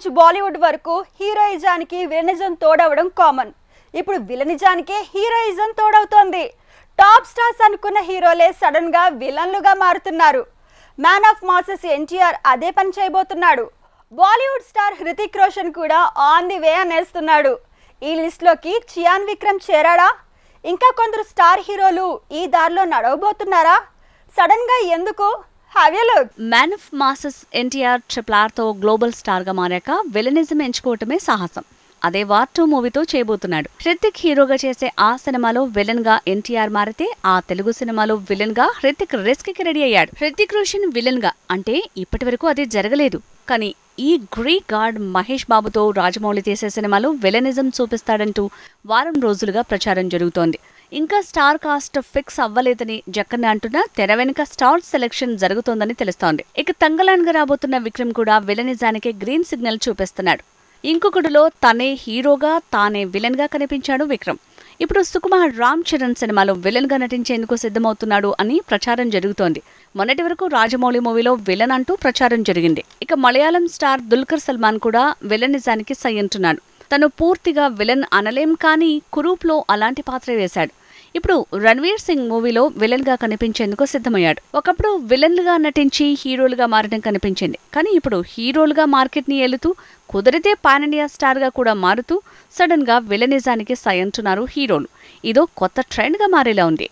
నుంచి బాలీవుడ్ వరకు హీరోయిజానికి విలనిజం తోడవడం కామన్. ఇప్పుడు విలనిజానికే హీరోయిజం తోడవుతోంది. టాప్ స్టార్స్ అనుకున్న హీరోలే సడన్గా విలన్లుగా మారుతున్నారు. మ్యాన్ ఆఫ్ మాసెస్ ఎన్టీఆర్ అదే పని చేయబోతున్నాడు. బాలీవుడ్ స్టార్ హృతిక్ రోషన్ కూడా ఆన్ ది వే అనేస్తున్నాడు. ఈ లిస్ట్లోకి చియాన్ విక్రమ్ చేరాడా? ఇంకా కొందరు స్టార్ హీరోలు ఈ దారిలో నడవబోతున్నారా? సడన్గా ఎందుకు? Have you look man of masses NTR triple ఆర్తో global స్టార్గా మారాక విలనిజం ఎంచుకోవటమే సాహసం. అదే వార్ టూ మూవీతో చేయబోతున్నాడు. హృతిక్ హీరోగా చేసే ఆ సినిమాలో విలన్గా ఎన్టీఆర్ మారితే ఆ తెలుగు సినిమాలో విలన్గా హృతిక్ రిస్క్కి రెడీ అయ్యాడు. హృతిక్ రోషన్ విలన్గా అంటే ఇప్పటి వరకు అది జరగలేదు. కానీ ఈ గ్రీక్ గార్డ్ మహేష్ బాబుతో రాజమౌళి చేసే సినిమాలో విలనిజం చూపిస్తాడంటూ వారం రోజులుగా ప్రచారం జరుగుతోంది. ఇంకా స్టార్ కాస్ట్ ఫిక్స్ అవ్వలేదని జక్కన్న అంటున్నా తెర వెనుక స్టార్ సెలెక్షన్ జరుగుతోందని తెలుస్తోంది. ఇక తంగలాన్గా రాబోతున్న విక్రమ్ కూడా విలనిజానికి గ్రీన్ సిగ్నల్ చూపిస్తున్నాడు. ఇంకొకటిలో తనే హీరోగా తానే విలన్గా కనిపించాడు విక్రమ్. ఇప్పుడు సుకుమార్ రామ్ చరణ్ సినిమాలో విలన్గా నటించేందుకు సిద్ధమవుతున్నాడు అని ప్రచారం జరుగుతోంది. మొన్నటి వరకు రాజమౌళి మూవీలో విలన్ అంటూ ప్రచారం జరిగింది. ఇక మలయాళం స్టార్ దుల్కర్ సల్మాన్ కూడా విలనిజానికి సై అంటున్నాడు. తను పూర్తిగా విలన్ అనలేం కానీ కురూప్లో అలాంటి పాత్ర వేశాడు. ఇప్పుడు రణ్వీర్ సింగ్ మూవీలో విలన్గా కనిపించేందుకు సిద్ధమయ్యాడు. ఒకప్పుడు విలన్లుగా నటించి హీరోలుగా మారడం కనిపించింది. కానీ ఇప్పుడు హీరోలుగా మార్కెట్ని ఏలుతూ కుదిరితే పాన్ ఇండియా స్టార్గా కూడా మారుతూ సడన్గా విలనిజానికి సై అంటున్నారు హీరోలు. ఇదో కొత్త ట్రెండ్గా మారేలా ఉంది.